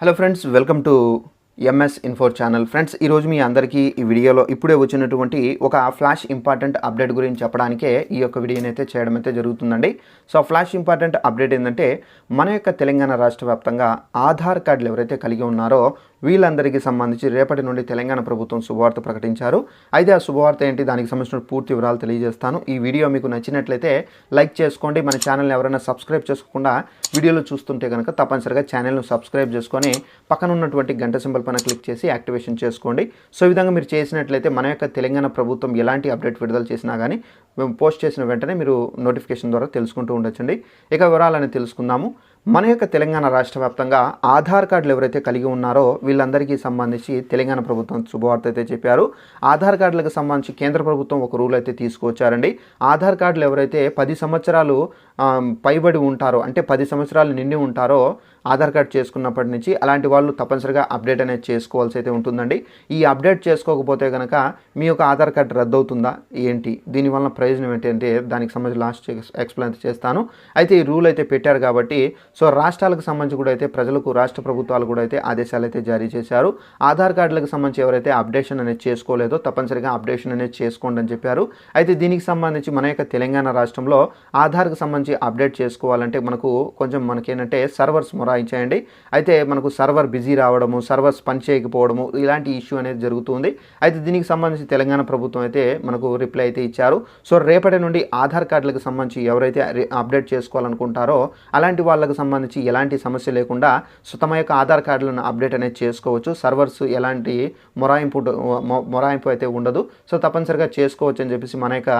Hello friends welcome to MS info channel friends ఈరోజు మీ అందరికీ ఈ వీడియోలో ఇప్పుడే వచ్చినటువంటి ఒక ఫ్లాష్ ఇంపార్టెంట్ అప్డేట్ గురించి చెప్పడానికే ఈ యొక్క వీడియోని అయితే చేయడం అయితే జరుగుతుందండి. సో ఫ్లాష్ ఇంపార్టెంట్ అప్డేట్ ఏంటంటే మన యొక్క తెలంగాణ రాష్ట్ర వ్యాప్తంగా ఆధార్ కార్డులు ఎవరైతే కలిగి ఉన్నారో వీళ్ళందరికీ సంబంధించి రేపటి నుండి తెలంగాణ ప్రభుత్వం శుభవార్త ప్రకటించారు. అయితే ఆ శుభవార్త ఏంటి? దానికి సంబంధించిన పూర్తి వివరాలు తెలియజేస్తాను. ఈ వీడియో మీకు నచ్చినట్లయితే లైక్ చేసుకోండి. మన ఛానల్ని ఎవరైనా సబ్స్క్రైబ్ చేసుకోకుండా వీడియోలు చూస్తుంటే కనుక తప్పనిసరిగా ఛానల్ను సబ్స్క్రైబ్ చేసుకొని పక్కన ఉన్నటువంటి గంట సింబల్ పైన క్లిక్ చేసి యాక్టివేషన్ చేసుకోండి. సో ఈ విధంగా మీరు చేసినట్లయితే మన యొక్క తెలంగాణ ప్రభుత్వం ఎలాంటి అప్డేట్ విడుదల చేసినా కానీ మేము పోస్ట్ చేసిన వెంటనే మీరు నోటిఫికేషన్ ద్వారా తెలుసుకుంటూ ఉండొచ్చండి. ఇక వివరాలని తెలుసుకుందాము. మన యొక్క తెలంగాణ రాష్ట్ర వ్యాప్తంగా ఆధార్ కార్డులు ఎవరైతే కలిగి ఉన్నారో వీళ్ళందరికీ సంబంధించి తెలంగాణ ప్రభుత్వం శుభవార్త అయితే చెప్పారు. ఆధార్ కార్డులకు సంబంధించి కేంద్ర ప్రభుత్వం ఒక రూల్ అయితే తీసుకువచ్చారండి ఆధార్ కార్డులు ఎవరైతే పది సంవత్సరాలు పైబడి ఉంటారో అంటే పది సంవత్సరాలు నిండి ఉంటారో ఆధార్ కార్డ్ చేసుకున్నప్పటి నుంచి అలాంటి వాళ్ళు తప్పనిసరిగా అప్డేట్ అనేది చేసుకోవాల్సి అయితే ఉంటుందండి. ఈ అప్డేట్ చేసుకోకపోతే కనుక మీ యొక్క ఆధార్ కార్డ్ రద్దు అవుతుందా ఏంటి దీనివల్ల ప్రయోజనం ఏంటంటే దానికి సంబంధించి లాస్ట్ ఎక్స్ప్లెయిన్ చేస్తాను. అయితే ఈ రూల్ అయితే పెట్టారు కాబట్టి సో రాష్ట్రాలకు సంబంధించి కూడా అయితే ప్రజలకు రాష్ట్ర ప్రభుత్వాలు కూడా అయితే ఆదేశాలు అయితే జారీ చేశారు. ఆధార్ కార్డులకు సంబంధించి ఎవరైతే అప్డేషన్ అనేది చేసుకోలేదో తప్పనిసరిగా అప్డేషన్ అనేది చేసుకోండి అని చెప్పారు. అయితే దీనికి సంబంధించి మన యొక్క తెలంగాణ రాష్ట్రంలో ఆధార్కు సంబంధించి అప్డేట్ చేసుకోవాలంటే మనకు కొంచెం మనకేంటంటే సర్వర్స్ రాయించేయండి. అయితే మనకు సర్వర్ బిజీ రావడము సర్వర్స్ పని చేయకపోవడము ఇలాంటి ఇష్యూ అనేది జరుగుతుంది. అయితే దీనికి సంబంధించి తెలంగాణ ప్రభుత్వం అయితే మనకు రిప్లై అయితే ఇచ్చారు. సో రేపటి నుండి ఆధార్ కార్డులకు సంబంధించి ఎవరైతే అప్డేట్ చేసుకోవాలనుకుంటారో అలాంటి వాళ్ళకు సంబంధించి ఎలాంటి సమస్య లేకుండా సో తమ యొక్క ఆధార్ కార్డులను అప్డేట్ అనేది చేసుకోవచ్చు. సర్వర్స్ ఎలాంటి మొరాయింపు మొరాయింపు అయితే ఉండదు. సో తప్పనిసరిగా చేసుకోవచ్చు అని చెప్పేసి మన యొక్క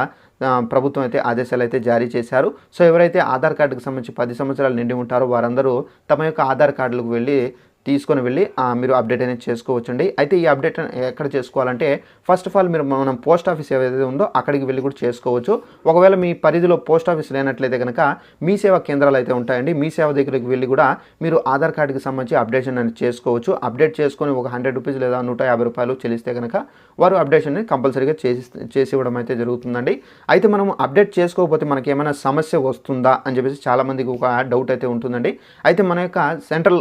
ప్రభుత్వం అయితే ఆదేశాలు అయితే జారీ చేశారు. సో ఎవరైతే ఆధార్ కార్డుకు సంబంధించి పది సంవత్సరాలు నిండి ఉంటారో వారందరూ తమ యొక్క ఆధార్ కార్డులకు వెళ్ళి తీసుకొని వెళ్ళి మీరు అప్డేట్ అనేది చేసుకోవచ్చండి. అయితే ఈ అప్డేట్ ఎక్కడ చేసుకోవాలంటే ఫస్ట్ ఆఫ్ ఆల్ మీరు మనం పోస్ట్ ఆఫీస్ ఏదైతే ఉందో అక్కడికి వెళ్ళి కూడా చేసుకోవచ్చు. ఒకవేళ మీ పరిధిలో పోస్ట్ ఆఫీస్ లేనట్లయితే కనుక మీ సేవా కేంద్రాలు అయితే ఉంటాయండి. మీ సేవ దగ్గరికి వెళ్ళి కూడా మీరు ఆధార్ కార్డుకి సంబంధించి అప్డేషన్ అనేది చేసుకోవచ్చు. అప్డేట్ చేసుకొని ఒక హండ్రెడ్ రూపీస్ లేదా నూట యాభై రూపాయలు చెల్లిస్తే కనుక వారు అప్డేషన్ అనేది కంపల్సరీగా చేసి చేసి ఇవ్వడం అయితే జరుగుతుందండి. అయితే మనం అప్డేట్ చేసుకోకపోతే మనకి ఏమైనా సమస్య వస్తుందా అని చెప్పేసి చాలామందికి ఒక డౌట్ అయితే ఉంటుందండి. అయితే మన యొక్క సెంట్రల్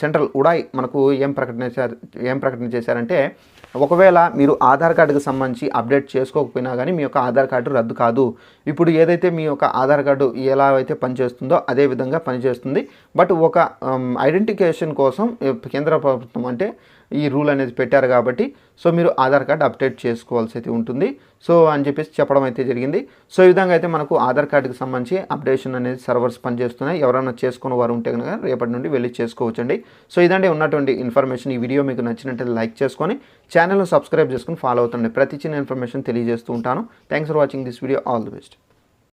సెంట్రల్ కూడా మనకు ఏం ప్రకటన చేశారు ఏం ప్రకటన చేశారంటే ఒకవేళ మీరు ఆధార్ కార్డుకు సంబంధించి అప్డేట్ చేసుకోకపోయినా కానీ మీ యొక్క ఆధార్ కార్డు రద్దు కాదు. ఇప్పుడు ఏదైతే మీ యొక్క ఆధార్ కార్డు ఎలా అయితే పనిచేస్తుందో అదే విధంగా పనిచేస్తుంది. బట్ ఒక ఐడెంటిఫికేషన్ కోసం కేంద్ర ప్రభుత్వం అంటే ఈ రూల్ అనేది పెట్టారు కాబట్టి సో మీరు ఆధార్ కార్డ్ అప్డేట్ చేసుకోవాల్సి అయితే ఉంటుంది. సో అని చెప్పేసి చెప్పడం అయితే జరిగింది. సో ఈ విధంగా అయితే మనకు ఆధార్ కార్డుకి సంబంధించి అప్డేషన్ అనేది సర్వర్స్ పనిచేస్తున్నాయి. ఎవరైనా చేసుకున్న వారు ఉంటే కనుక రేపటి నుండి వెళ్ళి చేసుకోవచ్చండి. సో ఇదండి ఉన్నటువంటి ఇన్ఫర్మేషన్. ఈ వీడియో మీకు నచ్చినట్లయితే లైక్ చేసుకొని ఛానల్ను సబ్స్క్రైబ్ చేసుకొని ఫాలో అవుతుండే ప్రతి చిన్న ఇన్ఫర్మేషన్ తెలియజేస్తూ ఉంటాను. Thanks for watching this video. All the best.